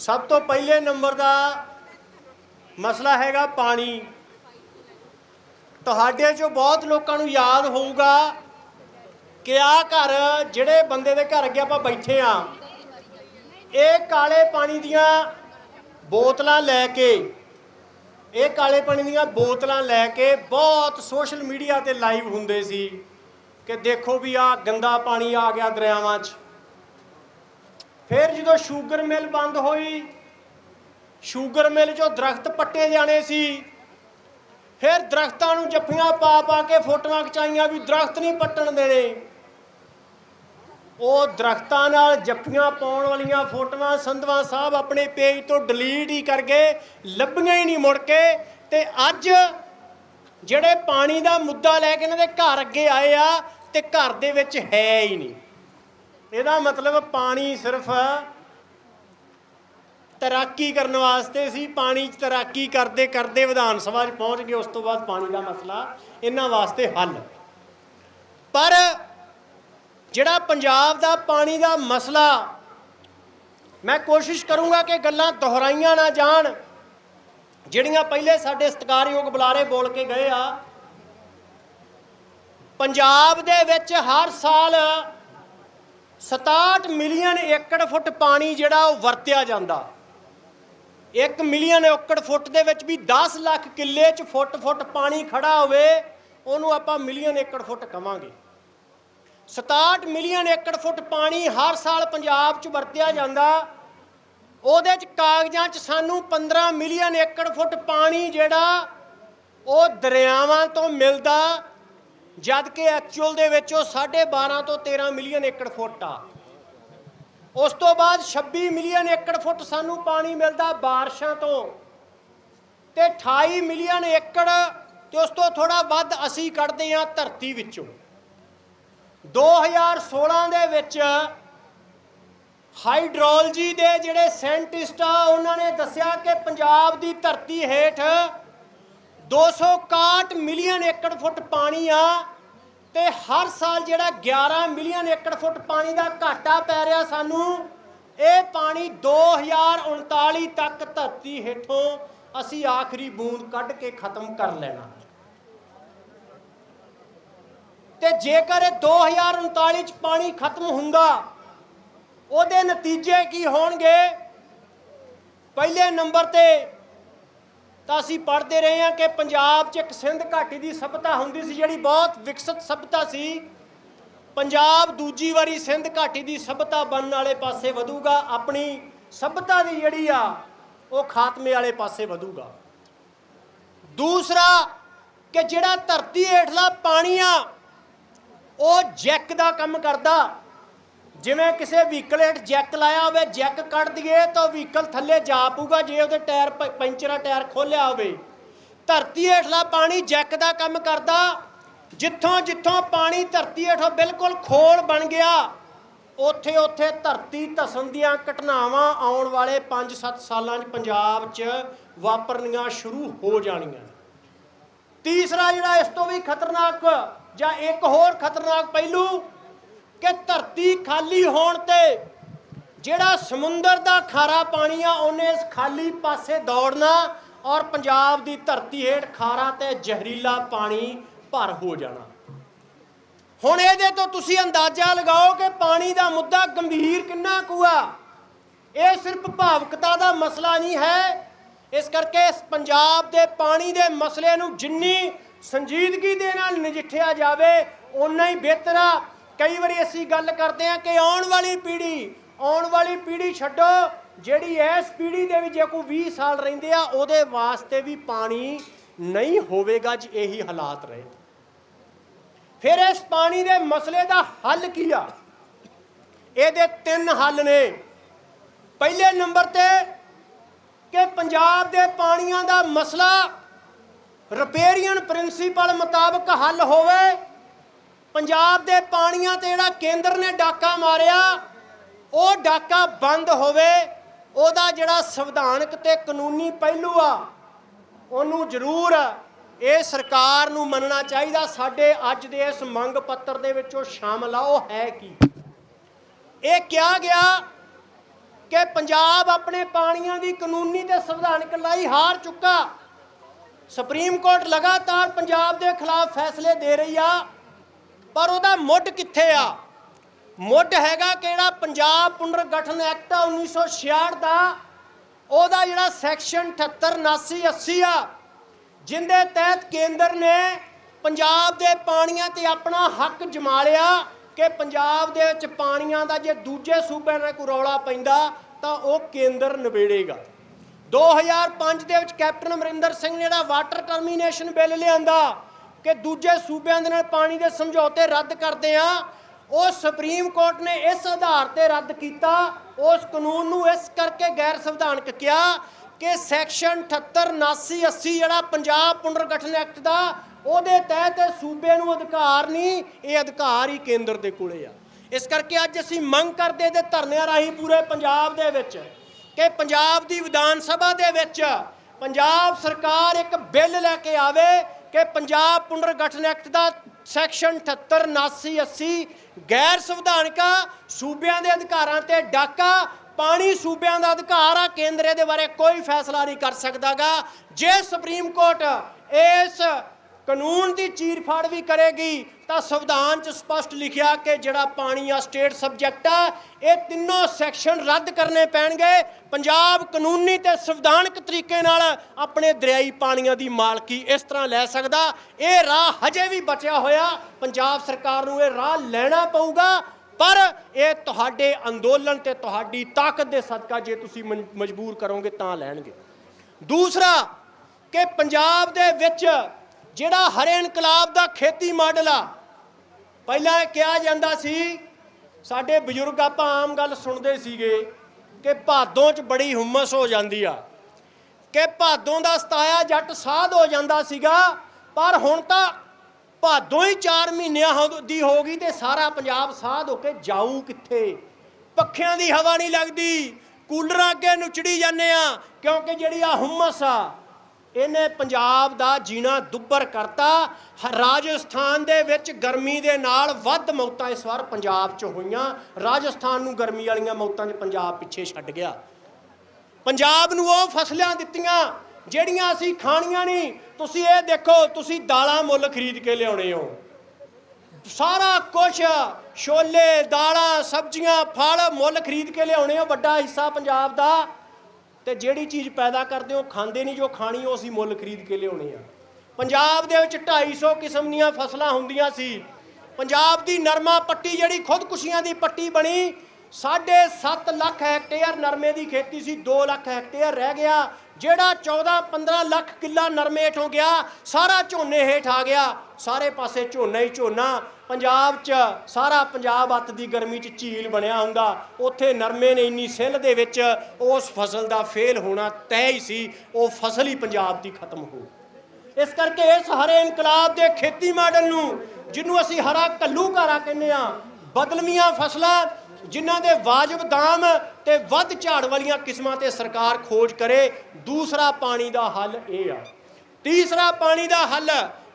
ਸਭ ਤੋਂ ਪਹਿਲੇ ਨੰਬਰ ਦਾ ਮਸਲਾ ਹੈਗਾ ਪਾਣੀ। ਤੁਹਾਡੇ ਚੋਂ ਬਹੁਤ ਲੋਕਾਂ ਨੂੰ ਯਾਦ ਹੋਊਗਾ ਕਿ ਆ ਘਰ ਜਿਹੜੇ ਬੰਦੇ ਦੇ ਘਰ ਅੱਗੇ ਆਪਾਂ ਬੈਠੇ ਆ, ਇਹ ਕਾਲੇ ਪਾਣੀ ਦੀਆਂ ਬੋਤਲਾਂ ਲੈ ਕੇ, ਇਹ ਕਾਲੇ ਪਾਣੀ ਦੀਆਂ ਬੋਤਲਾਂ ਲੈ ਕੇ ਬਹੁਤ ਸੋਸ਼ਲ ਮੀਡੀਆ ਤੇ ਲਾਈਵ ਹੁੰਦੇ ਸੀ ਕਿ ਦੇਖੋ ਵੀ ਆ ਗੰਦਾ ਪਾਣੀ ਆ ਗਿਆ ਦਰਿਆਵਾਂ 'ਚ। ਫਿਰ ਜਦੋਂ ਸ਼ੂਗਰ ਮਿਲ ਬੰਦ ਹੋਈ, ਸ਼ੂਗਰ ਮਿਲ 'ਚੋਂ ਦਰਖਤ ਪੱਟੇ ਜਾਣੇ ਸੀ। ਫਿਰ ਦਰਖਤਾਂ ਨੂੰ ਜੱਫੀਆਂ ਪਾ ਪਾ ਕੇ ਫੋਟੋਆਂ ਖਿਚਾਈਆਂ ਵੀ ਦਰਖਤ ਨਹੀਂ ਪੱਟਣ ਦੇਣੇ। ਉਹ ਦਰਖਤਾਂ ਨਾਲ ਜੱਫੀਆਂ ਪਾਉਣ ਵਾਲੀਆਂ ਫੋਟੋਆਂ ਸੰਧਵਾ ਸਾਹਿਬ ਆਪਣੇ ਪੇਜ ਤੋਂ ਡਿਲੀਟ ਹੀ ਕਰ ਗਏ, ਲੱਭੀਆਂ ਹੀ ਨਹੀਂ ਮੁੜ ਕੇ। ਤੇ ਅੱਜ ਜਿਹੜੇ ਪਾਣੀ ਦਾ ਮੁੱਦਾ ਲੈ ਕੇ ਇਹਨਾਂ ਦੇ ਘਰ ਅੱਗੇ ਆਏ ਆ, ਤੇ ਘਰ ਦੇ ਵਿੱਚ ਹੈ ਹੀ ਨਹੀਂ। ਇਹਦਾ ਮਤਲਬ ਪਾਣੀ ਸਿਰਫ ਤੈਰਾਕੀ ਕਰਨ ਵਾਸਤੇ ਸੀ, ਪਾਣੀ 'ਚ ਤੈਰਾਕੀ ਕਰਦੇ ਕਰਦੇ ਵਿਧਾਨ ਸਭਾ 'ਚ ਪਹੁੰਚ ਗਏ, ਉਸ ਤੋਂ ਬਾਅਦ ਪਾਣੀ ਦਾ ਮਸਲਾ ਇਹਨਾਂ ਵਾਸਤੇ ਹੱਲ। ਪਰ ਜਿਹੜਾ ਪੰਜਾਬ ਦਾ ਪਾਣੀ ਦਾ ਮਸਲਾ, ਮੈਂ ਕੋਸ਼ਿਸ਼ ਕਰੂੰਗਾ ਕਿ ਗੱਲਾਂ ਦੁਹਰਾਈਆਂ ਨਾ ਜਾਣ, ਜਿਹੜੀਆਂ ਪਹਿਲੇ ਸਾਡੇ ਸਤਿਕਾਰਯੋਗ ਬੁਲਾਰੇ ਬੋਲ ਕੇ ਗਏ ਆ। ਪੰਜਾਬ ਦੇ ਵਿੱਚ ਹਰ ਸਾਲ 67 ਮਿਲੀਅਨ ਏਕੜ ਫੁੱਟ ਪਾਣੀ ਜਿਹੜਾ ਉਹ ਵਰਤਿਆ ਜਾਂਦਾ। 1 ਮਿਲੀਅਨ ਏਕੜ ਫੁੱਟ ਦੇ ਵਿੱਚ ਵੀ 10 ਲੱਖ ਕਿੱਲੇ 'ਚ ਫੁੱਟ ਫੁੱਟ ਪਾਣੀ ਖੜਾ ਹੋਵੇ, ਉਹਨੂੰ ਆਪਾਂ ਮਿਲੀਅਨ ਏਕੜ ਫੁੱਟ ਕਵਾਂਗੇ। 67 ਮਿਲੀਅਨ ਏਕੜ ਫੁੱਟ ਪਾਣੀ ਹਰ ਸਾਲ ਪੰਜਾਬ 'ਚ ਵਰਤਿਆ ਜਾਂਦਾ। ਉਹਦੇ 'ਚ ਕਾਗਜ਼ਾਂ 'ਚ ਸਾਨੂੰ 15 ਮਿਲੀਅਨ ਏਕੜ ਫੁੱਟ ਪਾਣੀ ਜਿਹੜਾ ਉਹ ਦਰਿਆਵਾਂ ਤੋਂ ਮਿਲਦਾ ਜਦ ਕਿ ਐਕਚੁਅਲ ਦੇ ਵਿੱਚ ਉਹ 12.5 ਤੋਂ 13 ਮਿਲੀਅਨ ਏਕੜ ਫੁੱਟ ਆ। ਉਸ ਤੋਂ ਬਾਅਦ 26 ਮਿਲੀਅਨ ਏਕੜ ਫੁੱਟ ਸਾਨੂੰ ਪਾਣੀ ਮਿਲਦਾ ਬਾਰਿਸ਼ਾਂ ਤੋਂ ਤੇ 28 ਮਿਲੀਅਨ ਏਕੜ ਤੇ ਉਸ ਤੋਂ ਥੋੜਾ ਵੱਧ ਅਸੀਂ ਕੱਢਦੇ ਹਾਂ ਧਰਤੀ ਵਿੱਚੋਂ। 2016 ਦੇ ਵਿੱਚ ਹਾਈਡਰੋਲੋਜੀ ਦੇ ਜਿਹੜੇ ਸਾਇੰਟਿਸਟ ਆ, ਉਹਨਾਂ ਨੇ ਦੱਸਿਆ ਕਿ ਪੰਜਾਬ ਦੀ ਧਰਤੀ ਹੇਠ 261 ਮਿਲੀਅਨ ਏਕੜ ਫੁੱਟ ਪਾਣੀ ਆ ਤੇ ਹਰ ਸਾਲ ਜਿਹੜਾ 11 ਮਿਲੀਅਨ ਏਕੜ ਫੁੱਟ ਪਾਣੀ ਦਾ ਘਾਟਾ ਪੈ ਰਿਹਾ ਸਾਨੂੰ, ਇਹ ਪਾਣੀ 2039 ਤੱਕ ਧਰਤੀ ਹੇਠੋਂ ਅਸੀਂ ਆਖਰੀ ਬੂੰਦ ਕੱਢ ਕੇ ਖਤਮ ਕਰ ਲੈਣਾ। ਤੇ ਜੇਕਰ ਇਹ 2039 ਚ ਪਾਣੀ ਖਤਮ ਹੁੰਦਾ, ਉਹਦੇ ਨਤੀਜੇ ਕੀ ਹੋਣਗੇ? ਪਹਿਲੇ ਨੰਬਰ ਤੇ ਤਾਂ ਅਸੀਂ ਪੜ੍ਹਦੇ ਰਹੇ ਹਾਂ ਕਿ ਪੰਜਾਬ 'ਚ ਇੱਕ ਸਿੰਧ ਘਾਟੀ ਦੀ ਸਭਤਾ ਹੁੰਦੀ ਸੀ, ਜਿਹੜੀ ਬਹੁਤ ਵਿਕਸਿਤ ਸਭਤਾ ਸੀ। ਪੰਜਾਬ ਦੂਜੀ ਵਾਰੀ ਸਿੰਧ ਘਾਟੀ ਦੀ ਸਭਤਾ ਬਣਨ ਵਾਲੇ ਪਾਸੇ ਵਧੂਗਾ, ਆਪਣੀ ਸਭਤਾ ਦੀ ਜਿਹੜੀ ਆ, ਉਹ ਖਾਤਮੇ ਵਾਲੇ ਪਾਸੇ ਵਧੂਗਾ। ਦੂਸਰਾ ਕਿ ਜਿਹੜਾ ਧਰਤੀ ਹੇਠਲਾ ਪਾਣੀ ਆ, ਉਹ ਜੈਕ ਦਾ ਕੰਮ ਕਰਦਾ। ਜਿਵੇਂ ਕਿਸੇ ਵਹੀਕਲ ਹੇਠ ਜੈਕ ਲਾਇਆ ਹੋਵੇ ਜੈਕ ਕੱਢ ਦਈਏ ਤਾਂ ਵਹੀਕਲ ਥੱਲੇ ਜਾ ਪਊਗਾ ਜੇ ਉਹਦੇ ਟਾਇਰ ਪ- ਟਾਇਰ ਖੋਲਿਆ ਹੋਵੇ। ਧਰਤੀ ਹੇਠਲਾ ਪਾਣੀ ਜੈਕ ਦਾ ਕੰਮ ਕਰਦਾ। ਜਿੱਥੋਂ ਜਿੱਥੋਂ ਪਾਣੀ ਧਰਤੀ ਹੇਠੋਂ ਬਿਲਕੁਲ ਖੋਲ ਬਣ ਗਿਆ ਉੱਥੇ ਉੱਥੇ ਧਰਤੀ ਧਸਣ ਦੀਆਂ ਘਟਨਾਵਾਂ ਆਉਣ ਵਾਲੇ 5-7 ਸਾਲਾਂ 'ਚ ਪੰਜਾਬ 'ਚ ਵਾਪਰਨੀਆਂ ਸ਼ੁਰੂ ਹੋ ਜਾਣੀਆਂ। ਤੀਸਰਾ ਜਿਹੜਾ ਇਸ ਤੋਂ ਵੀ ਖਤਰਨਾਕ ਜਾਂ ਇੱਕ ਹੋਰ ਖਤਰਨਾਕ ਪਹਿਲੂ ਕਿ ਧਰਤੀ ਖਾਲੀ ਹੋਣ ਤੇ ਜਿਹੜਾ ਸਮੁੰਦਰ ਦਾ ਖਾਰਾ ਪਾਣੀ ਆ, ਉਹਨੇ ਇਸ ਖਾਲੀ ਪਾਸੇ ਦੌੜਨਾ ਔਰ ਪੰਜਾਬ ਦੀ ਧਰਤੀ ਹੇਠ ਖਾਰਾ ਤੇ ਜ਼ਹਿਰੀਲਾ ਪਾਣੀ ਭਰ ਹੋ ਜਾਣਾ। ਹੁਣ ਇਹਦੇ ਤੋਂ ਤੁਸੀਂ ਅੰਦਾਜ਼ਾ ਲਗਾਓ ਕਿ ਪਾਣੀ ਦਾ ਮੁੱਦਾ ਗੰਭੀਰ ਕਿੰਨਾ ਕੁ ਇਹ ਸਿਰਫ ਭਾਵਕਤਾ ਦਾ ਮਸਲਾ ਨਹੀਂ ਹੈ। ਇਸ ਕਰਕੇ ਇਸ ਪੰਜਾਬ ਦੇ ਪਾਣੀ ਦੇ ਮਸਲੇ ਨੂੰ ਜਿੰਨੀ ਸੰਜੀਦਗੀ ਦੇ ਨਾਲ ਨਜਿੱਠਿਆ ਜਾਵੇ, ਓਨਾ ਹੀ ਬਿਹਤਰ ਆ। ਕਈ ਵਾਰੀ ਅਸੀਂ ਗੱਲ ਕਰਦੇ ਹਾਂ ਕਿ ਆਉਣ ਵਾਲੀ ਪੀੜ੍ਹੀ, ਆਉਣ ਵਾਲੀ ਪੀੜ੍ਹੀ ਛੱਡੋ, ਜਿਹੜੀ ਇਸ ਪੀੜ੍ਹੀ ਦੇ ਵੀ ਜੇ ਕੋਈ 20 ਸਾਲ ਰਹਿੰਦੇ ਆ, ਉਹਦੇ ਵਾਸਤੇ ਵੀ ਪਾਣੀ ਨਹੀਂ ਹੋਵੇਗਾ ਜੇ ਇਹੀ ਹਾਲਾਤ ਰਹੇ। ਫਿਰ ਇਸ ਪਾਣੀ ਦੇ ਮਸਲੇ ਦਾ ਹੱਲ ਕੀ ਆ? ਇਹਦੇ ਤਿੰਨ ਹੱਲ ਨੇ। ਪਹਿਲੇ ਨੰਬਰ ਤੇ ਕਿ ਪੰਜਾਬ ਦੇ ਪਾਣੀਆਂ ਦਾ ਮਸਲਾ, ਰਿਪੇਰੀਅਨ ਪ੍ਰਿੰਸੀਪਲ ਮੁਤਾਬਕ ਹੱਲ ਹੋਵੇ ਪੰਜਾਬ ਦੇ ਪਾਣੀਆਂ ਤੇ ਜਿਹੜਾ ਕੇਂਦਰ ਨੇ ਡਾਕਾ ਮਾਰਿਆ, ਉਹ ਡਾਕਾ ਬੰਦ ਹੋਵੇ, ਉਹਦਾ ਜਿਹੜਾ ਸੰਵਿਧਾਨਕ ਤੇ ਕਾਨੂੰਨੀ ਪਹਿਲੂ ਆ, ਉਹਨੂੰ ਜ਼ਰੂਰ ਇਹ ਸਰਕਾਰ ਨੂੰ ਮੰਨਣਾ ਚਾਹੀਦਾ। ਸਾਡੇ ਅੱਜ ਦੇ ਇਸ ਮੰਗ ਪੱਤਰ ਦੇ ਵਿੱਚ ਉਹ ਸ਼ਾਮਲ ਆ, ਉਹ ਹੈ ਕੀ? ਇਹ ਕਿਹਾ ਗਿਆ ਕਿ ਪੰਜਾਬ ਆਪਣੇ ਪਾਣੀਆਂ ਦੀ ਕਾਨੂੰਨੀ ਤੇ ਸੰਵਿਧਾਨਕ ਲੜਾਈ ਹਾਰ ਚੁੱਕਾ। ਸੁਪਰੀਮ ਕੋਰਟ ਲਗਾਤਾਰ ਪੰਜਾਬ ਦੇ ਖਿਲਾਫ ਫੈਸਲੇ ਦੇ ਰਹੀ ਆ। ਪਰ ਉਹਦਾ ਮੁੱਢ ਕਿੱਥੇ ਆ? ਮੁੱਢ ਹੈਗਾ ਕਿਹੜਾ? ਪੰਜਾਬ ਪੁਨਰਗਠਨ ਐਕਟ ਆ 1966 ਦਾ। ਉਹਦਾ ਜਿਹੜਾ ਸੈਕਸ਼ਨ 78 79 80 ਆ, ਜਿੰਦੇ ਤਹਿਤ ਕੇਂਦਰ ਨੇ ਪੰਜਾਬ ਦੇ ਪਾਣੀਆਂ ਤੇ ਆਪਣਾ ਹੱਕ ਜਮਾ ਲਿਆ ਕਿ ਪੰਜਾਬ ਦੇ ਵਿੱਚ ਪਾਣੀਆਂ ਦਾ ਜੇ ਦੂਜੇ ਸੂਬਿਆਂ ਨਾਲ ਕੋਈ ਰੌਲਾ ਪੈਂਦਾ, ਤਾਂ ਉਹ ਕੇਂਦਰ ਨਿਬੇੜੇਗਾ। 2005 ਦੇ ਵਿੱਚ ਕੈਪਟਨ ਅਮਰਿੰਦਰ ਸਿੰਘ ਨੇ ਜਿਹੜਾ ਵਾਟਰ ਟਰਮੀਨੇਸ਼ਨ ਬਿੱਲ ਲਿਆਂਦਾ ਕਿ ਦੂਜੇ ਸੂਬਿਆਂ ਦੇ ਨਾਲ ਪਾਣੀ ਦੇ ਸਮਝੌਤੇ ਰੱਦ ਕਰਦੇ ਆ, ਉਹ ਸੁਪਰੀਮ ਕੋਰਟ ਨੇ ਇਸ ਆਧਾਰ ਤੇ ਰੱਦ ਕੀਤਾ, ਉਸ ਕਾਨੂੰਨ ਨੂੰ ਇਸ ਕਰਕੇ ਗੈਰ ਸੰਵਿਧਾਨਕ ਕਿਹਾ ਕਿ ਸੈਕਸ਼ਨ 78 79 80 ਜਿਹੜਾ ਪੰਜਾਬ ਪੁਨਰਗਠਨ ਐਕਟ ਦਾ, ਉਹਦੇ ਤਹਿਤ ਸੂਬੇ ਨੂੰ ਅਧਿਕਾਰ ਨਹੀਂ, ਇਹ ਅਧਿਕਾਰ ਹੀ ਕੇਂਦਰ ਦੇ ਕੋਲੇ ਆ। ਇਸ ਕਰਕੇ ਅੱਜ ਅਸੀਂ ਮੰਗ ਕਰਦੇ ਤੇ ਧਰਨਿਆਂ ਰਾਹੀਂ ਪੂਰੇ ਪੰਜਾਬ ਦੇ ਵਿੱਚ ਕਿ ਪੰਜਾਬ ਦੀ ਵਿਧਾਨ ਸਭਾ ਦੇ ਵਿੱਚ ਪੰਜਾਬ ਸਰਕਾਰ ਇੱਕ ਬਿੱਲ ਲੈ ਕੇ ਆਵੇ ਕਿ ਪੰਜਾਬ ਪੁਨਰਗਠਨ ਐਕਟ ਦਾ ਸੈਕਸ਼ਨ 78 79 80 ਗੈਰ ਸੰਵਿਧਾਨਕ ਆ, ਸੂਬਿਆਂ ਦੇ ਅਧਿਕਾਰਾਂ ਤੇ ਡਾਕਾ ਪਾਣੀ ਸੂਬਿਆਂ ਦਾ ਅਧਿਕਾਰ ਆ ਕੇਂਦਰ ਦੇ ਬਾਰੇ ਕੋਈ ਫੈਸਲਾ ਨਹੀਂ ਕਰ ਸਕਦਾਗਾ। ਜੇ ਸੁਪਰੀਮ ਕੋਰਟ ਇਸ ਕਾਨੂੰਨ ਦੀ ਚੀਰਫਾੜ ਵੀ ਕਰੇਗੀ, ਤਾਂ ਸੰਵਿਧਾਨ 'ਚ ਸਪਸ਼ਟ ਲਿਖਿਆ ਕਿ ਜਿਹੜਾ ਪਾਣੀ ਆ ਸਟੇਟ ਸਬਜੈਕਟ ਆ, ਇਹ ਤਿੰਨੋਂ ਸੈਕਸ਼ਨ ਰੱਦ ਕਰਨੇ ਪੈਣਗੇ। ਪੰਜਾਬ ਕਾਨੂੰਨੀ ਤੇ ਸੰਵਿਧਾਨਕ ਤਰੀਕੇ ਨਾਲ ਆਪਣੇ ਦਰਿਆਈ ਪਾਣੀਆਂ ਦੀ ਮਾਲਕੀ ਇਸ ਤਰ੍ਹਾਂ ਲੈ ਸਕਦਾ। ਇਹ ਰਾਹ ਹਜੇ ਵੀ ਬਚਿਆ ਹੋਇਆ। ਪੰਜਾਬ ਸਰਕਾਰ ਨੂੰ ਇਹ ਰਾਹ ਲੈਣਾ ਪਊਗਾ। ਪਰ ਇਹ ਤੁਹਾਡੇ ਅੰਦੋਲਨ ਤੇ ਤੁਹਾਡੀ ਤਾਕਤ ਦੇ ਸਦਕਾ ਜੇ ਤੁਸੀਂ ਮਨ- ਮਜਬੂਰ ਕਰੋਗੇ ਤਾਂ ਲੈਣਗੇ। ਦੂਸਰਾ, ਕਿ ਪੰਜਾਬ ਦੇ ਵਿੱਚ ਜਿਹੜਾ ਹਰੇ ਇਨਕਲਾਬ ਦਾ ਖੇਤੀ ਮਾਡਲ ਆ, ਪਹਿਲਾਂ ਇਹ ਕਿਹਾ ਜਾਂਦਾ ਸੀ, ਸਾਡੇ ਬਜ਼ੁਰਗ ਆਪਾਂ ਆਮ ਗੱਲ ਸੁਣਦੇ ਸੀਗੇ ਕਿ ਭਾਦੋਂ 'ਚ ਬੜੀ ਹੁਮਸ ਹੋ ਜਾਂਦੀ ਆ, ਕਿ ਭਾਦੋਂ ਦਾ ਸਤਾਇਆ ਜੱਟ ਸਾਧ ਹੋ ਜਾਂਦਾ ਸੀਗਾ, ਪਰ ਹੁਣ ਤਾਂ ਭਾਦੋਂ ਹੀ 4 ਮਹੀਨਿਆਂ ਹੋ- ਦੀ ਹੋ ਗਈ ਤੇ ਸਾਰਾ ਪੰਜਾਬ ਸਾਧ ਹੋ ਕੇ ਜਾਊ ਕਿੱਥੇ? ਪੱਖਿਆਂ ਦੀ ਹਵਾ ਨਹੀਂ ਲੱਗਦੀ, ਕੂਲਰਾਂ ਅੱਗੇ ਨੁਚੜੀ ਜਾਂਦੇ ਆ, ਕਿਉਂਕਿ ਜਿਹੜੀ ਆ ਹੁਮਸ ਆ ਇਹਨੇ ਪੰਜਾਬ ਦਾ ਜੀਣਾ ਦੁੱਬਰ ਕਰਤਾ। ਹ- ਰਾਜਸਥਾਨ ਦੇ ਵਿੱਚ ਗਰਮੀ ਦੇ ਨਾਲ ਵੱਧ ਮੌਤਾਂ ਇਸ ਵਾਰ ਪੰਜਾਬ 'ਚ ਹੋਈਆਂ। ਰਾਜਸਥਾਨ ਨੂੰ ਗਰਮੀ ਵਾਲੀਆਂ ਮੌਤਾਂ 'ਚ ਪੰਜਾਬ ਪਿੱਛੇ ਛੱਡ ਗਿਆ। ਪੰਜਾਬ ਨੂੰ ਉਹ ਫਸਲਾਂ ਦਿੱਤੀਆਂ, ਜਿਹੜੀਆਂ ਅਸੀਂ ਖਾਣੀਆਂ ਨਹੀਂ। ਤੁਸੀਂ ਇਹ ਦੇਖੋ, ਤੁਸੀਂ ਦਾਲਾਂ ਮੁੱਲ ਖਰੀਦ ਕੇ ਲਿਆਉਣੇ ਹੋ। ਸਾਰਾ ਕੁਝ ਛੋਲੇ, ਦਾਲਾਂ, ਸਬਜ਼ੀਆਂ, ਫਲ ਮੁੱਲ ਖਰੀਦ ਕੇ ਲਿਆਉਣੇ ਹੋ। ਵੱਡਾ ਹਿੱਸਾ ਪੰਜਾਬ ਦਾ। ਤੇ ਜਿਹੜੀ ਚੀਜ਼ ਪੈਦਾ ਕਰਦੇ ਹੋ, ਖਾਂਦੇ ਨਹੀਂ ਜੋ ਖਾਣੀ, ਉਹ ਅਸੀਂ ਮੁੱਲ ਖਰੀਦ ਕੇ ਲਿਆਉਣੇ ਆ। ਪੰਜਾਬ ਦੇ ਵਿੱਚ 250 ਕਿਸਮ ਦੀਆਂ ਫਸਲਾਂ ਹੁੰਦੀਆਂ ਸੀ। ਪੰਜਾਬ ਦੀ ਨਰਮਾ ਪੱਟੀ ਜਿਹੜੀ ਖੁਦਕੁਸ਼ੀਆਂ ਦੀ ਪੱਟੀ ਬਣੀ 7.5 ਲੱਖ ਹੈਕਟੇਅਰ ਨਰਮੇ ਦੀ ਖੇਤੀ ਸੀ 2 ਲੱਖ ਹੈਕਟੇਅਰ ਰਹਿ ਗਿਆ, ਜਿਹੜਾ 14-15 ਲੱਖ ਕਿੱਲਾ ਨਰਮੇ ਹੇਠੋਂ ਗਿਆ, ਸਾਰਾ ਝੋਨੇ ਹੇਠ ਆ ਗਿਆ। ਸਾਰੇ ਪਾਸੇ ਝੋਨਾ ਹੀ ਝੋਨਾ, ਪੰਜਾਬ 'ਚ ਸਾਰਾ ਪੰਜਾਬ ਅੱਤ ਦੀ ਗਰਮੀ 'ਚ ਝੀਲ ਬਣਿਆ ਹੁੰਦਾ। ਉੱਥੇ ਨਰਮੇ ਨੇ ਇੰਨੀ ਸਿੱਲ ਦੇ ਵਿੱਚ ਉਸ ਫਸਲ ਦਾ ਫੇਲ ਹੋਣਾ ਤੈਅ ਹੀ ਸੀ, ਉਹ ਫਸਲ ਹੀ ਪੰਜਾਬ ਦੀ ਖਤਮ ਹੋ ਇਸ ਕਰਕੇ ਇਸ ਹਰੇ ਇਨਕਲਾਬ ਦੇ ਖੇਤੀ ਮਾਡਲ ਨੂੰ, ਜਿਹਨੂੰ ਅਸੀਂ ਹਰਾ ਘੱਲੂਘਾਰਾ ਕਹਿੰਦੇ ਆ ਬਦਲਵੀਆਂ ਫਸਲਾਂ ਜਿਨ੍ਹਾਂ ਦੇ ਵਾਜਬ ਦਾਮ ਤੇ ਵੱਧ ਝਾੜ ਵਾਲੀਆਂ ਕਿਸਮਾਂ ਤੇ ਸਰਕਾਰ ਖੋਜ ਕਰੇ ਦੂਸਰਾ ਪਾਣੀ ਦਾ ਹੱਲ ਇਹ ਆ। ਤੀਸਰਾ ਪਾਣੀ ਦਾ ਹੱਲ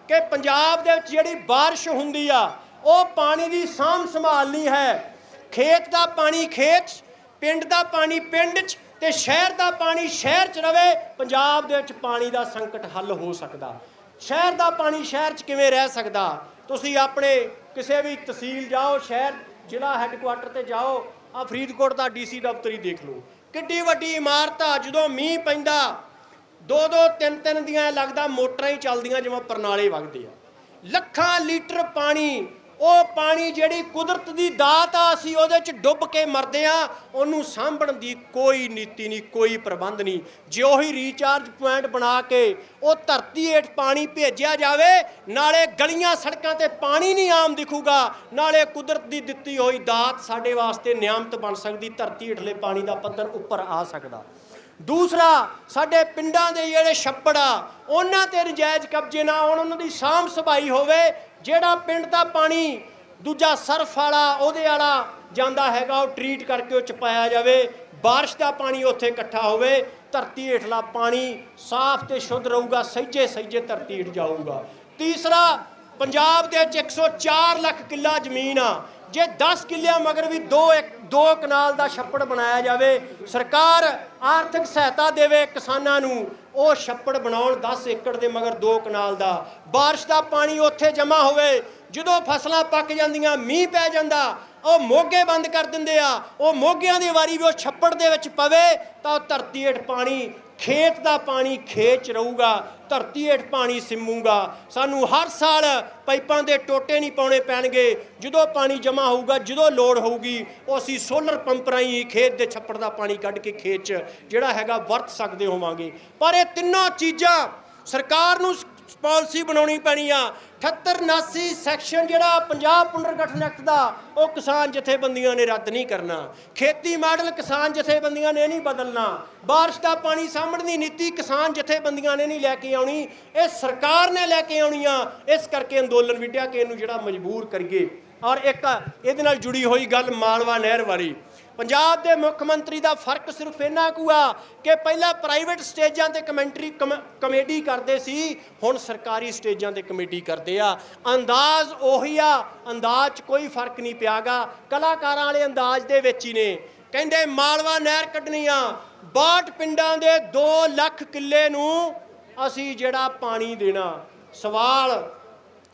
ਕਿ ਪੰਜਾਬ ਦੇ ਵਿੱਚ ਜਿਹੜੀ ਬਾਰਿਸ਼ ਹੁੰਦੀ ਆ ਉਹ ਪਾਣੀ ਦੀ ਸਾਂਭ ਸੰਭਾਲ ਨਹੀਂ ਹੈ। ਖੇਤ ਦਾ ਪਾਣੀ ਖੇਤ 'ਚ, ਪਿੰਡ ਦਾ ਪਾਣੀ ਪਿੰਡ 'ਚ ਤੇ ਸ਼ਹਿਰ ਦਾ ਪਾਣੀ ਸ਼ਹਿਰ 'ਚ ਰਵੇ ਪੰਜਾਬ ਦੇ ਵਿੱਚ ਪਾਣੀ ਦਾ ਸੰਕਟ ਹੱਲ ਹੋ ਸਕਦਾ। ਸ਼ਹਿਰ ਦਾ ਪਾਣੀ ਸ਼ਹਿਰ 'ਚ ਕਿਵੇਂ ਰਹਿ ਸਕਦਾ? ਤੁਸੀਂ ਆਪਣੇ ਕਿਸੇ ਵੀ ਤਹਿਸੀਲ ਜਾਓ ਸ਼ਹਿਰ ਜ਼ਿਲ੍ਹਾ ਹੈੱਡਕੁਆਟਰ ਤੇ ਜਾਓ ਆ ਫਰੀਦਕੋਟ ਦਾ ਡੀਸੀ ਦਫ਼ਤਰ ਹੀ ਦੇਖ ਲਓ। ਕਿੱਡੀ ਵੱਡੀ ਇਮਾਰਤ ਆ, ਜਦੋਂ ਮੀਂਹ ਪੈਂਦਾ ਦੋ ਦੋ ਤਿੰਨ ਤਿੰਨ ਦੀਆਂ ਲੱਗਦਾ ਮੋਟਰਾਂ ਹੀ ਚੱਲਦੀਆਂ, ਜਿਵੇਂ ਪਰਨਾਲੇ ਵਗਦੇ ਆ। ਲੱਖਾਂ ਲੀਟਰ ਪਾਣੀ ਉਹ ਪਾਣੀ ਜਿਹੜੀ ਕੁਦਰਤ ਦੀ ਦਾਤ ਆ, ਅਸੀਂ ਉਹਦੇ ਚ ਡੁੱਬ ਕੇ ਮਰਦੇ ਆ, ਉਹਨੂੰ ਸਾਂਭਣ ਦੀ ਕੋਈ ਨੀਤੀ ਨਹੀਂ, ਕੋਈ ਪ੍ਰਬੰਧ ਨਹੀਂ। ਜੇ ਉਹੀ ਰੀਚਾਰਜ ਪੁਆਇੰਟ ਬਣਾ ਕੇ ਉਹ ਧਰਤੀ ਹੇਠ ਪਾਣੀ ਭੇਜਿਆ ਜਾਵੇ, ਨਾਲੇ ਗਲੀਆਂ ਸੜਕਾਂ ਤੇ ਪਾਣੀ ਨਹੀਂ ਆਮ ਦਿਖੂਗਾ, ਨਾਲੇ ਕੁਦਰਤ ਦੀ ਦਿੱਤੀ ਹੋਈ ਦਾਤ ਸਾਡੇ ਵਾਸਤੇ ਨਿਆਮਤ ਬਣ ਸਕਦੀ, ਧਰਤੀ ਹੇਠਲੇ ਪਾਣੀ ਦਾ ਪੱਧਰ ਉੱਪਰ ਆ ਸਕਦਾ। ਦੂਸਰਾ, ਸਾਡੇ ਪਿੰਡਾਂ ਦੇ ਜਿਹੜੇ ਛੱਪੜ ਆ, ਉਹਨਾਂ ਤੇ ਨਜਾਇਜ਼ ਕਬਜ਼ੇ ਨਾ ਹੋਣ, ਉਹਨਾਂ ਦੀ ਸਾਂਭ ਸੰਭਾਈ ਹੋਵੇ ਜਿਹੜਾ ਪਿੰਡ ਦਾ ਪਾਣੀ ਦੂਜਾ ਸਰਫ ਵਾਲਾ, ਉਹਦੇ ਵਾਲਾ ਜਾਂਦਾ ਹੈਗਾ, ਉਹ ਟਰੀਟ ਕਰਕੇ ਉਹ ਚ ਪਾਇਆ ਜਾਵੇ, ਬਾਰਿਸ਼ ਦਾ ਪਾਣੀ ਉੱਥੇ ਇਕੱਠਾ ਹੋਵੇ, ਧਰਤੀ ਹੇਠਲਾ ਪਾਣੀ ਸਾਫ਼ ਤੇ ਸ਼ੁੱਧ ਰਹੂਗਾ, ਸਹਿਜੇ ਸਹਿਜੇ ਧਰਤੀ ਹੇਠ ਜਾਊਗਾ। ਤੀਸਰਾ, ਪੰਜਾਬ ਦੇ ਵਿੱਚ 104 ਲੱਖ ਕਿੱਲਾ ਜ਼ਮੀਨ ਆ। ਜੇ 10 ਕਿੱਲਿਆਂ ਮਗਰ ਵੀ ਦੋ ਇੱਕ, ਦੋ ਕਨਾਲ ਦਾ ਛੱਪੜ ਬਣਾਇਆ ਜਾਵੇ, ਸਰਕਾਰ ਆਰਥਿਕ ਸਹਾਇਤਾ ਦੇਵੇ ਕਿਸਾਨਾਂ ਨੂੰ ਉਹ ਛੱਪੜ ਬਣਾਉਣ 10 ਏਕੜ ਦੇ ਮਗਰ ਦੋ ਕਨਾਲ ਦਾ। ਬਾਰਿਸ਼ ਦਾ ਪਾਣੀ ਉੱਥੇ ਜਮ੍ਹਾਂ ਹੋਵੇ, ਜਦੋਂ ਫਸਲਾਂ ਪੱਕ ਜਾਂਦੀਆਂ, ਮੀਂਹ ਪੈ ਜਾਂਦਾ, ਉਹ ਮੋਗੇ ਬੰਦ ਕਰ ਦਿੰਦੇ ਆ। ਉਹ ਮੋਗਿਆਂ ਦੀ ਵਾਰੀ ਵੀ ਉਹ ਛੱਪੜ ਦੇ ਵਿੱਚ ਪਵੇ, ਤਾਂ ਉਹ ਧਰਤੀ ਹੇਠ ਪਾਣੀ, ਖੇਤ ਦਾ ਪਾਣੀ ਖੇਤ 'ਚ ਰਹੂਗਾ। ਧਰਤੀ ਹੇਠ ਪਾਣੀ ਸਿੰਮੂਗਾ। ਸਾਨੂੰ ਹਰ ਸਾਲ ਪਾਈਪਾਂ ਦੇ ਟੋਟੇ ਨਹੀਂ ਪਾਉਣੇ ਪੈਣਗੇ। ਜਦੋਂ ਪਾਣੀ ਜਮ੍ਹਾਂ ਹੋਊਗਾ, ਜਦੋਂ ਲੋੜ ਹੋਊਗੀ, ਉਹ ਅਸੀਂ ਸੋਲਰ ਪੰਪ ਰਾਹੀਂ ਖੇਤ ਦੇ ਛੱਪੜ ਦਾ ਪਾਣੀ ਕੱਢ ਕੇ ਖੇਤ 'ਚ ਜਿਹੜਾ ਹੈਗਾ ਵਰਤ ਸਕਦੇ ਹੋਵਾਂਗੇ। ਪਰ ਇਹ ਤਿੰਨੋਂ ਚੀਜ਼ਾਂ ਸਰਕਾਰ ਨੂੰ ਪਾਲਿਸੀ ਬਣਾਉਣੀ ਪੈਣੀ ਆ। 78 79 ਸੈਕਸ਼ਨ ਜਿਹੜਾ ਪੰਜਾਬ ਪੁਨਰਗਠਨ ਐਕਟ ਦਾ, ਉਹ ਕਿਸਾਨ ਜਥੇਬੰਦੀਆਂ ਨੇ ਰੱਦ ਨਹੀਂ ਕਰਨਾ। ਖੇਤੀ ਮਾਡਲ ਕਿਸਾਨ ਜਥੇਬੰਦੀਆਂ ਨੇ ਨਹੀਂ ਬਦਲਣਾ। ਬਾਰਿਸ਼ ਦਾ ਪਾਣੀ ਸਾਂਭਣ ਦੀ ਨੀਤੀ ਕਿਸਾਨ ਜਥੇਬੰਦੀਆਂ ਨੇ ਨਹੀਂ ਲੈ ਕੇ ਆਉਣੀ। ਇਹ ਸਰਕਾਰ ਨੇ ਲੈ ਕੇ ਆਉਣੀ ਆ। ਇਸ ਕਰਕੇ ਅੰਦੋਲਨ ਵਿੱਢਿਆ ਕਿ ਇਹਨੂੰ ਜਿਹੜਾ ਮਜਬੂਰ ਕਰੀਏ। ਔਰ ਇੱਕ ਇਹਦੇ ਨਾਲ ਜੁੜੀ ਹੋਈ ਗੱਲ ਮਾਲਵਾ ਨਹਿਰ ਵਾਲੀ। ਪੰਜਾਬ ਦੇ ਮੁੱਖ ਮੰਤਰੀ ਦਾ ਫ਼ਰਕ ਸਿਰਫ ਇੰਨਾ ਕੁ ਆ ਕਿ ਪਹਿਲਾਂ ਪ੍ਰਾਈਵੇਟ ਸਟੇਜਾਂ ਤੇ ਕਮੈਂਟਰੀ ਕਮ- ਕਮੇਡੀ ਕਰਦੇ ਸੀ, ਹੁਣ ਸਰਕਾਰੀ ਸਟੇਜਾਂ ਤੇ ਕਮੇਡੀ ਕਰਦੇ ਆ। ਅੰਦਾਜ਼ ਉਹੀ ਆ, ਅੰਦਾਜ਼ 'ਚ ਕੋਈ ਫ਼ਰਕ ਨਹੀਂ ਪਿਆਗਾ। ਕਲਾਕਾਰਾਂ ਵਾਲੇ ਅੰਦਾਜ਼ ਦੇ ਵਿੱਚ ਹੀ ਨੇ। ਕਹਿੰਦੇ ਮਾਲਵਾ ਨਹਿਰ ਕੱਢਣੀ ਆ। 62 ਪਿੰਡਾਂ ਦੇ 2 ਲੱਖ ਕਿੱਲੇ ਨੂੰ ਅਸੀਂ ਜਿਹੜਾ ਪਾਣੀ ਦੇਣਾ। ਸਵਾਲ,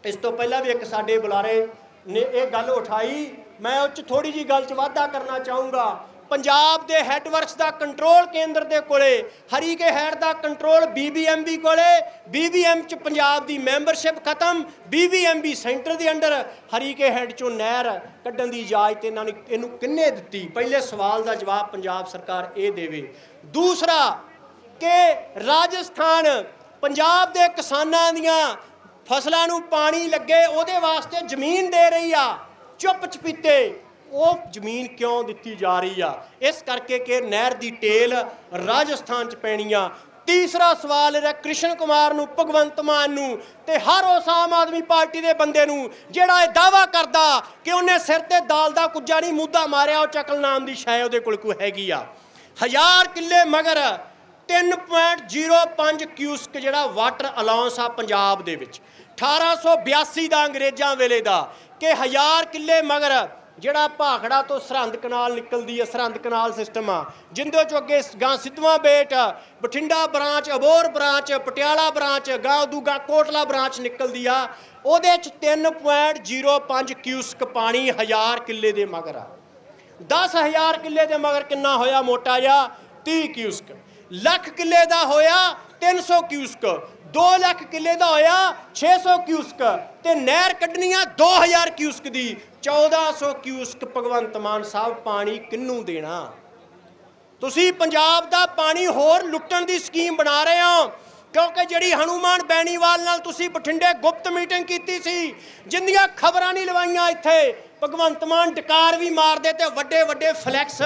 ਇਸ ਤੋਂ ਪਹਿਲਾਂ ਵੀ ਇੱਕ ਸਾਡੇ ਬੁਲਾਰੇ ਨੇ ਇਹ ਗੱਲ ਉਠਾਈ ਮੈਂ ਉਹ ਚ ਥੋੜੀ ਜੀ ਗੱਲ ਚ ਵਾਧਾ ਕਰਨਾ ਚਾਹੂੰਗਾ। ਪੰਜਾਬ ਦੇ ਹੈੱਡਵਰਕਸ ਦਾ ਕੰਟਰੋਲ ਕੇਂਦਰ ਦੇ ਕੋਲੇ, ਹਰੀਕੇ ਹੈਡ ਦਾ ਕੰਟਰੋਲ ਬੀਬੀਐਮਬੀ ਕੋਲੇ ਬੀਬੀਐਮ ਚ ਪੰਜਾਬ ਦੀ ਮੈਂਬਰਸ਼ਿਪ ਖਤਮ ਬੀਬੀਐਮਬੀ ਸੈਂਟਰ ਦੇ ਅੰਡਰ ਹਰੀਕੇ ਹੈਡ ਚੋਂ ਨਹਿਰ ਕੱਢਣ ਦੀ ਇਜਾਜ਼ਤ ਇਹਨਾਂ ਨੇ ਇਹਨੂੰ ਕਿੰਨੇ ਦਿੱਤੀ? ਪਹਿਲੇ ਸਵਾਲ ਦਾ ਜਵਾਬ ਪੰਜਾਬ ਸਰਕਾਰ ਇਹ ਦੇਵੇ। ਦੂਸਰਾ, ਕਿ ਰਾਜਸਥਾਨ ਪੰਜਾਬ ਦੇ ਕਿਸਾਨਾਂ ਦੀਆਂ ਫਸਲਾਂ ਨੂੰ ਪਾਣੀ ਲੱਗੇ, ਉਹਦੇ ਵਾਸਤੇ ਜ਼ਮੀਨ ਦੇ ਰਹੀ ਆ। ਚੁੱਪ ਚਪੀਤੇ ਉਹ ਜ਼ਮੀਨ ਕਿਉਂ ਦਿੱਤੀ ਜਾ ਰਹੀ ਆ? ਇਸ ਕਰਕੇ ਕਿ ਨਹਿਰ ਦੀ ਟੇਲ ਰਾਜਸਥਾਨ ਚ ਪੈਣੀ ਆ। ਤੀਸਰਾ ਸਵਾਲ ਇਹਦਾ ਕ੍ਰਿਸ਼ਨ ਕੁਮਾਰ ਨੂੰ, ਭਗਵੰਤ ਮਾਨ ਨੂੰ ਤੇ ਹਰ ਉਸ ਆਮ ਆਦਮੀ ਪਾਰਟੀ ਦੇ ਬੰਦੇ ਨੂੰ, ਜਿਹੜਾ ਇਹ ਦਾਵਾ ਕਰਦਾ ਕਿ ਉਹਨੇ ਸਿਰ ਤੇ ਦਾਲ ਦਾ ਕੁੱਜਾ ਨਹੀਂ ਮੁੱਦਾ ਮਾਰਿਆ, ਉਹ ਚਕਲ ਨਾਮ ਦੀ ਸ਼ਾਇ ਉਹਦੇ ਕੋਲ ਕੋਈ ਹੈਗੀ ਆ। ਹਜ਼ਾਰ ਕਿੱਲੇ ਮਗਰ 3.05 ਕਿਊਸਕ ਜਿਹੜਾ ਵਾਟਰ ਅਲਾਉਂਸ ਆ ਪੰਜਾਬ ਦੇ ਵਿੱਚ। 1882 ਦਾ ਅੰਗਰੇਜ਼ਾਂ ਵੇਲੇ ਦਾ। ਕਿ ਹਜ਼ਾਰ ਕਿੱਲੇ ਮਗਰ ਜਿਹੜਾ ਭਾਖੜਾ ਤੋਂ ਸਰਹੰਦ ਕਨਾਲ ਨਿਕਲਦੀ ਹੈ, ਸਰਹੰਦ ਕਨਾਲ ਸਿਸਟਮ ਆ। ਜਿੰਦੇ ਚੋਂ ਅੱਗੇ ਗਾਂ Sidhwan Bet, Bathinda branch Abohar branch, Patiala branch ਗਾਂ ਦੂਗਾ ਕੋਟਲਾ ਬ੍ਰਾਂਚ ਨਿਕਲਦੀ ਆ। ਉਹਦੇ ਚ 3.05 ਕਿਊਸਕ ਪਾਣੀ ਹਜ਼ਾਰ ਕਿੱਲੇ ਦੇ ਮਗਰ ਆ। 10000 ਕਿੱਲੇ ਦੇ ਮਗਰ ਕਿੰਨਾ ਹੋਇਆ ਮੋਟਾ ਜਿਹਾ? 30 ਕਿਊਸਕ ਲੱਖ ਕਿੱਲੇ ਦਾ ਹੋਇਆ 300 ਕਿਊਸਕ 2 ਲੱਖ ਕਿੱਲੇ ਦਾ ਹੋਇਆ 600 ਕਿਊਸਕ ਤੇ ਨਹਿਰ ਕੱਢਣੀ ਆ 2000 ਕਿਊਸਕ ਦੀ। 1400 ਕਿਊਸਕ ਭਗਵੰਤ ਮਾਨ ਸਾਹਿਬ ਪਾਣੀ ਕਿੰਨੂੰ ਦੇਣਾ? ਤੁਸੀਂ ਪੰਜਾਬ ਦਾ ਪਾਣੀ ਹੋਰ ਲੁੱਟਣ ਦੀ ਸਕੀਮ ਬਣਾ ਰਹੇ ਹੋ, ਕਿਉਂਕਿ ਜਿਹੜੀ ਹਨੂਮਾਨ ਬੈਣੀਵਾਲ ਨਾਲ ਤੁਸੀਂ ਬਠਿੰਡੇ ਗੁਪਤ ਮੀਟਿੰਗ ਕੀਤੀ ਸੀ ਜਿੰਦੀਆਂ ਖਬਰਾਂ ਨਹੀਂ ਲਵਾਈਆਂ ਇੱਥੇ, ਭਗਵੰਤ ਮਾਨ ਡਕਾਰ ਵੀ ਮਾਰਦੇ ਤੇ ਵੱਡੇ ਵੱਡੇ ਫਲੈਕਸ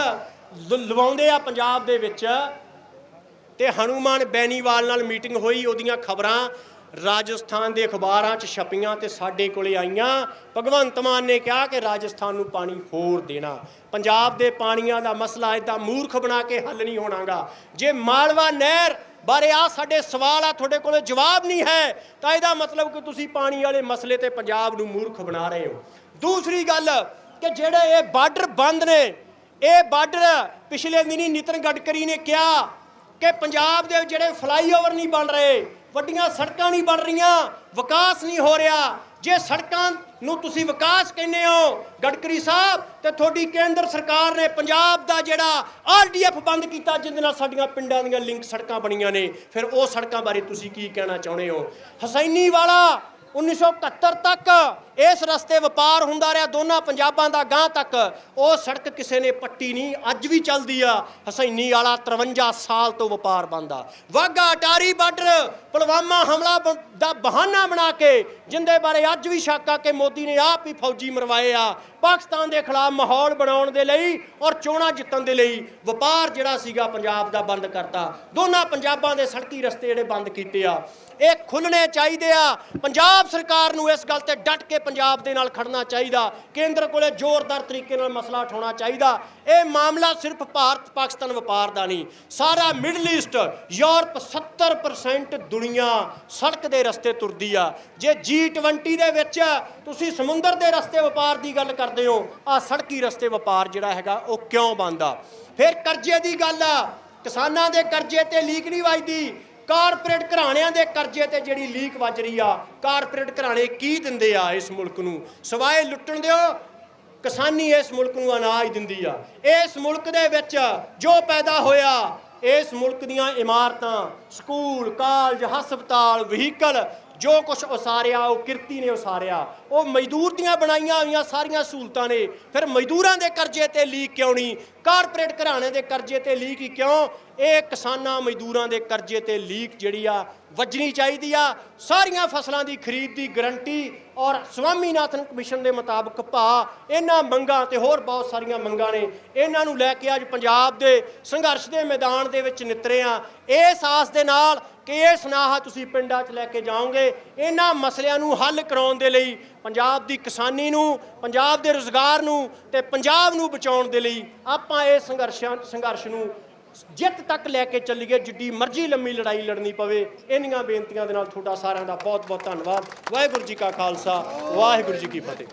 ਲਵਾਉਂਦੇ ਆ ਪੰਜਾਬ ਦੇ ਵਿੱਚ। ਤੇ ਹਨੂਮਾਨ ਬੈਨੀਵਾਲ ਨਾਲ ਮੀਟਿੰਗ ਹੋਈ, ਉਹਦੀਆਂ ਖਬਰਾਂ ਰਾਜਸਥਾਨ ਦੇ ਅਖਬਾਰਾਂ 'ਚ ਛਪੀਆਂ ਤੇ ਸਾਡੇ ਕੋਲੇ ਆਈਆਂ। ਭਗਵੰਤ ਮਾਨ ਨੇ ਕਿਹਾ ਕਿ ਰਾਜਸਥਾਨ ਨੂੰ ਪਾਣੀ ਹੋਰ ਦੇਣਾ। ਪੰਜਾਬ ਦੇ ਪਾਣੀਆਂ ਦਾ ਮਸਲਾ ਇਦਾਂ ਮੂਰਖ ਬਣਾ ਕੇ ਹੱਲ ਨਹੀਂ ਹੋਣਾਗਾ। ਜੇ ਮਾਲਵਾ ਨਹਿਰ ਬਾਰੇ ਆ ਸਾਡੇ ਸਵਾਲ ਆ, ਤੁਹਾਡੇ ਕੋਲੇ ਜਵਾਬ ਨਹੀਂ ਹੈ, ਤਾਂ ਇਹਦਾ ਮਤਲਬ ਕਿ ਤੁਸੀਂ ਪਾਣੀ ਵਾਲੇ ਮਸਲੇ ਤੇ ਪੰਜਾਬ ਨੂੰ ਮੂਰਖ ਬਣਾ ਰਹੇ ਹੋ। ਦੂਸਰੀ ਗੱਲ ਕਿ ਜਿਹੜੇ ਇਹ ਬਾਰਡਰ ਬੰਦ ਨੇ, ਇਹ ਬਾਰਡਰ ਪਿਛਲੇ ਦਿਨੀ ਨਿਤਨ ਗਡਕਰੀ ਨੇ ਕਿਹਾ ਕਿ ਪੰਜਾਬ ਦੇ ਜਿਹੜੇ ਫਲਾਈਓਵਰ ਨਹੀਂ ਬਣ ਰਹੇ, ਵੱਡੀਆਂ ਸੜਕਾਂ ਨਹੀਂ ਬਣ ਰਹੀਆਂ, ਵਿਕਾਸ ਨਹੀਂ ਹੋ ਰਿਹਾ। ਜੇ ਸੜਕਾਂ ਨੂੰ ਤੁਸੀਂ ਵਿਕਾਸ ਕਹਿੰਦੇ ਹੋ, ਗਡਕਰੀ ਸਾਹਿਬ ਤੇ ਤੁਹਾਡੀ ਕੇਂਦਰ ਸਰਕਾਰ ਨੇ ਪੰਜਾਬ ਦਾ ਜਿਹੜਾ ਆਰਡੀਐਫ ਬੰਦ ਕੀਤਾ, ਜਿਹਦੇ ਨਾਲ ਸਾਡੀਆਂ ਪਿੰਡਾਂ ਦੀਆਂ ਲਿੰਕ ਸੜਕਾਂ ਬਣੀਆਂ ਨੇ, ਫਿਰ ਉਹ ਸੜਕਾਂ ਬਾਰੇ ਤੁਸੀਂ ਕੀ ਕਹਿਣਾ ਚਾਹੁੰਦੇ ਹੋ? ਹਸੈਨੀ ਵਾਲਾ 1971 ਤੱਕ ਇਸ ਰਸਤੇ ਵਪਾਰ ਹੁੰਦਾ ਰਿਹਾ, ਦੋਨਾਂ ਪੰਜਾਬਾਂ ਦਾ ਗਾਂ ਤੱਕ। ਉਹ ਸੜਕ ਕਿਸੇ ਨੇ ਪੱਟੀ ਨਹੀਂ, ਅੱਜ ਵੀ ਚੱਲਦੀ ਆ। ਹਸੈਨੀ ਵਾਲਾ 53 ਸਾਲ ਤੋਂ ਵਪਾਰ ਬੰਦਾ ਵਾਗਾ ਅਟਾਰੀ ਬਾਰਡਰ, ਪੁਲਵਾਮਾ ਹਮਲਾ ਬ- ਦਾ ਬਹਾਨਾ ਬਣਾ ਕੇ, ਜਿੰਦੇ ਬਾਰੇ ਅੱਜ ਵੀ ਸ਼ੱਕ ਆ ਕਿ ਮੋਦੀ ਨੇ ਆਪ ਹੀ ਫੌਜੀ ਮਰਵਾਏ ਆ। ਪਾਕਿਸਤਾਨ ਦੇ ਖਿਲਾਫ ਮਾਹੌਲ ਬਣਾਉਣ ਦੇ ਲਈ ਔਰ ਚੋਣਾਂ ਜਿੱਤਣ ਦੇ ਲਈ ਵਪਾਰ ਜਿਹੜਾ ਸੀਗਾ ਪੰਜਾਬ ਦਾ ਬੰਦ ਕਰਤਾ। ਦੋਨਾਂ ਪੰਜਾਬਾਂ ਦੇ ਸੜਕੀ ਰਸਤੇ ਜਿਹੜੇ ਬੰਦ ਕੀਤੇ ਆ। ਇਹ ਖੁੱਲਣੇ ਚਾਹੀਦੇ ਆ। ਪੰਜਾਬ ਪੰਜਾਬ ਸਰਕਾਰ ਨੂੰ ਇਸ ਗੱਲ ਤੇ ਡਟ ਕੇ ਪੰਜਾਬ ਦੇ ਨਾਲ ਖੜਨਾ ਚਾਹੀਦਾ। ਕੇਂਦਰ ਕੋਲੇ ਜ਼ੋਰਦਾਰ ਤਰੀਕੇ ਨਾਲ ਮਸਲਾ ਉਠਾਉਣਾ ਚਾਹੀਦਾ। ਇਹ ਮਾਮਲਾ ਸਿਰਫ ਭਾਰਤ ਪਾਕਿਸਤਾਨ ਵਪਾਰ ਦਾ ਨਹੀਂ, ਸਾਰਾ ਮਿਡਲ ਈਸਟ, ਯੂਰਪ 70% ਦੁਨੀਆ ਸੜਕ ਦੇ ਰਸਤੇ ਤੁਰਦੀ ਆ। ਜੇ G20 ਦੇ ਵਿੱਚ ਤੁਸੀਂ ਸਮੁੰਦਰ ਦੇ ਰਸਤੇ ਵਪਾਰ ਦੀ ਗੱਲ ਕਰਦੇ ਹੋ ਆ ਸੜਕੀ ਰਸਤੇ ਵਪਾਰ ਜਿਹੜਾ ਹੈਗਾ, ਉਹ ਕਿਉਂ ਬੰਦਾ ਫਿਰ ਕਰਜ਼ੇ ਦੀ ਗੱਲ ਆ। ਕਿਸਾਨਾਂ ਦੇ ਕਰਜ਼ੇ ਤੇ ਲੀਕ ਨਹੀਂ ਵੱਜਦੀ। ਕਾਰਪੋਰੇਟ ਘਰਾਣਿਆਂ ਦੇ ਕਰਜ਼ੇ ਤੇ ਜਿਹੜੀ ਲੀਕ ਵੱਜ ਰਹੀ ਆ, ਕਾਰਪੋਰੇਟ ਘਰਾਣੇ ਕੀ ਦਿੰਦੇ ਆ ਇਸ ਮੁਲਕ ਨੂੰ? ਸਵਾਏ ਲੁੱਟਣ ਦਿਓ, ਕਿਸਾਨੀ ਇਸ ਮੁਲਕ ਨੂੰ ਅਨਾਜ ਦਿੰਦੀ ਆ। ਇਸ ਮੁਲਕ ਦੇ ਵਿੱਚ ਜੋ ਪੈਦਾ ਹੋਇਆ, ਇਸ ਮੁਲਕ ਦੀਆਂ ਇਮਾਰਤਾਂ, ਸਕੂਲ, ਕਾਲਜ, ਹਸਪਤਾਲ, ਵਹੀਕਲ ਜੋ ਕੁਝ ਉਸਾਰਿਆ, ਉਹ ਕਿਰਤੀ ਨੇ ਉਸਾਰਿਆ। ਉਹ ਮਜ਼ਦੂਰ ਦੀਆਂ ਬਣਾਈਆਂ ਹੋਈਆਂ ਸਾਰੀਆਂ ਸਹੂਲਤਾਂ ਨੇ। ਫਿਰ ਮਜ਼ਦੂਰਾਂ ਦੇ ਕਰਜ਼ੇ ਤੇ ਲੀਕ ਕਿਉਂ ਨਹੀਂ? ਕਾਰਪੋਰੇਟ ਘਰਾਣੇ ਦੇ ਕਰਜ਼ੇ ਤੇ ਲੀਕ ਹੀ ਕਿਉਂ? ਇਹ ਕਿਸਾਨਾਂ ਮਜ਼ਦੂਰਾਂ ਦੇ ਕਰਜ਼ੇ ਤੇ ਲੀਕ ਜਿਹੜੀ ਆ, ਵੱਜਣੀ ਚਾਹੀਦੀ ਆ। ਸਾਰੀਆਂ ਫਸਲਾਂ ਦੀ ਖਰੀਦ ਦੀ ਗਰੰਟੀ ਔਰ ਸਵਾਮੀਨਾਥਨ ਕਮਿਸ਼ਨ ਦੇ ਮੁਤਾਬਕ ਭਾ ਇਹਨਾਂ ਮੰਗਾਂ ਤੇ ਹੋਰ ਬਹੁਤ ਸਾਰੀਆਂ ਮੰਗਾਂ ਨੇ। ਇਹਨਾਂ ਨੂੰ ਲੈ ਕੇ ਅੱਜ ਪੰਜਾਬ ਦੇ ਸੰਘਰਸ਼ ਦੇ ਮੈਦਾਨ ਦੇ ਵਿੱਚ ਨਿਤਰੇ ਆ। ਇਸ ਆਸ ਦੇ ਨਾਲ ਕਿ ਇਹ ਸੁਨਾਹਾ ਤੁਸੀਂ ਪਿੰਡਾਂ 'ਚ ਲੈ ਕੇ ਜਾਓਗੇ, ਇਹਨਾਂ ਮਸਲਿਆਂ ਨੂੰ ਹੱਲ ਕਰਾਉਣ ਦੇ ਲਈ ਪੰਜਾਬ ਦੀ ਕਿਸਾਨੀ ਨੂੰ, ਪੰਜਾਬ ਦੇ ਰੋਜ਼ਗਾਰ ਨੂੰ ਤੇ ਪੰਜਾਬ ਨੂੰ ਬਚਾਉਣ ਦੇ ਲਈ ਆਪਾਂ ਇਹ ਸੰਘਰਸ਼ਾਂ, ਸੰਘਰਸ਼ ਨੂੰ ਜਿੱਤ ਤੱਕ ਲੈ ਕੇ ਚੱਲੀਏ, ਜਿੱਡੀ ਮਰਜ਼ੀ ਲੰਮੀ ਲੜਾਈ ਲੜਨੀ ਪਵੇ, ਇੰਨੀਆਂ ਬੇਨਤੀਆਂ ਦੇ ਨਾਲ ਤੁਹਾਡਾ ਸਾਰਿਆਂ ਦਾ ਬਹੁਤ ਬਹੁਤ ਧੰਨਵਾਦ। ਵਾਹਿਗੁਰੂ ਜੀ ਕਾ ਖਾਲਸਾ, ਵਾਹਿਗੁਰੂ ਜੀ ਕੀ ਫਤਿਹ।